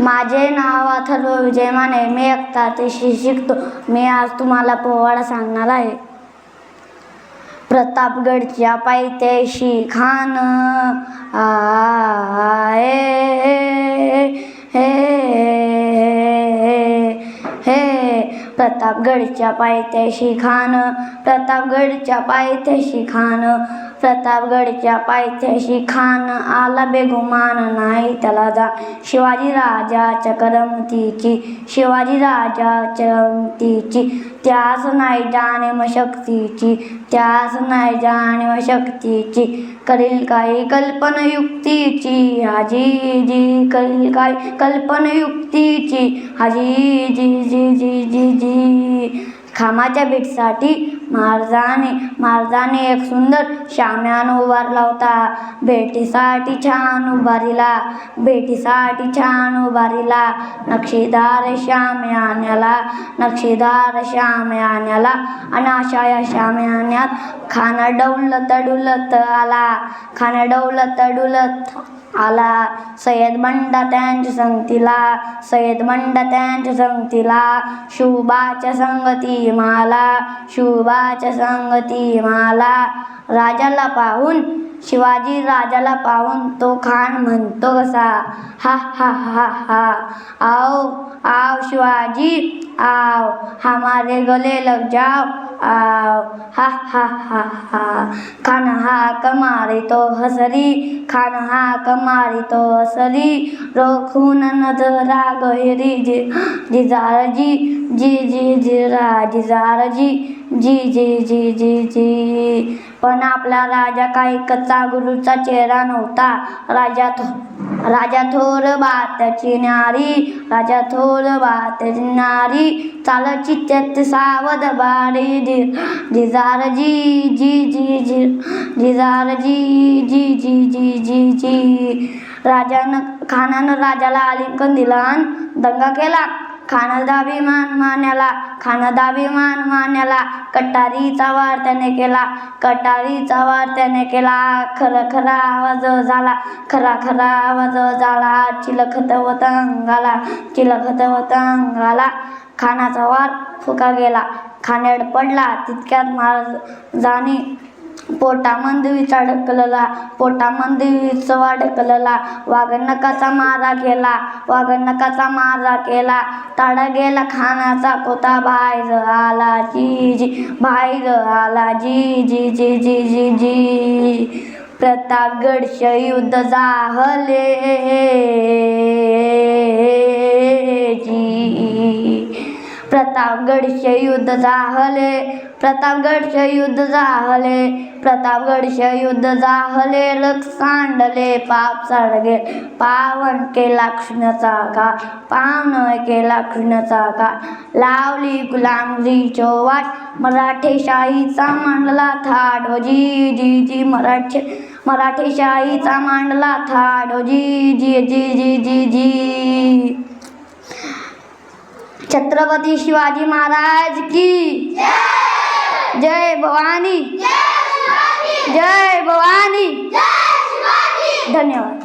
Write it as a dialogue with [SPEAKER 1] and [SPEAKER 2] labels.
[SPEAKER 1] माझे नाव अथर्व विजय माने मी एकता तिशी शिकतो. मी आज तुम्हाला पोवाडा सांगणार आहे. प्रतापगडच्या पायथ्याशी खान आहे प्रतापगडच्या पायथ्याशी खान प्रतापगडच्या पायथ्याशी खान प्रतापगडच्या पायथ्याशी खान आला बेगुमान नाही त्याला जा. शिवाजी राजाच्या करमतीची शिवाजी राजाच्या करमतीची. त्यास नाही जाणीव शक्तीची त्यास नाही जाणीव शक्तीची. करील काही कल्पनयुक्तीची हाजी जी करील काही कल्पनयुक्तीची. हाजी जी जी जी जी जी खामाच्या भेटसाठी महाराजाने महाराजाने एक सुंदर शाम्यान उभारला होता भेटीसाठी छान उभारीला भेटीसाठी छान उभारीला. नक्षीदार शाम्यान्याला नक्षीदार शाम्यान्याला आणि अशा या शाम्यान्यात खाना डौलत डुलत आला. खाना डौलत डुलत आला. सय्यद बंडा त्यांच्या संगतीला सय्यद बंडा त्यांच्या संगतीला. शुभाच्या संगती माला देवाच्या संगती माला राजाला पाहून शिवाजी राजाला पाहून तो खान म्हणतो कसा हा हा हा हा आओ आओ शिवाजी आओ हमारे गले लग जाओ आओ हा हा हा हा खान हा कमारी तो हसरी खान हा कमारी तो हसरी रोखून नजरा गहिरी जी जिजारजी जी जी जी जिरा जिजारजी जी जी जी जी जी पण आपला राजा काही कच्चा गुरुचा चेहरा नव्हता राजा थो राजा थोर बातची नारी राजा थोर बातची नारी चालची त्यात सावध बारी जी जिजार जी जी जी जी जिजार जी जी जी जी जी जी राजानं खानानं राजाला आलिंकन दिला आणि दंगा केला खानदाभिमान अभिमान मान्याला खानदाभिमान मान्याला कटारीचा वार त्याने केला कटारीचा वार त्याने केला. खरा खरा आवाज झाला खरा खरा आवाज झाला. चिलखत वतंगाला चिलखत वतंगाला खानाचा वार फुका गेला. खाण्याड पडला तितक्यात महाराजाने पोटामध्ये विचा ढकलला पोटामध्ये विचवा ढकलला वाघनकाचा मारा केला वाघनकाचा मारा केला. ताडा गेला खानाचा कोता बाहेर आला जी जी बाहेर आला जी जी जी जी जी जी. प्रतापगड युद्ध जाहले प्रतापगडचे युद्ध जाहले प्रतापगडचे युद्ध जाहले प्रतापगडचे युद्ध जाहले रक सांडले पाप साडगे पावन केला लक्ष्मीचा का पावन केला लक्ष्मीचा का लावली गुलामजीचो वाट. मराठेशाहीचा मांडला थाट. जी जी जी मराठे मराठेशाहीचा मांडला थाट. जी जी जी जी जी जी छत्रपती शिवाजी महाराज की जय! भवानी। जय भवानी। धन्यवाद।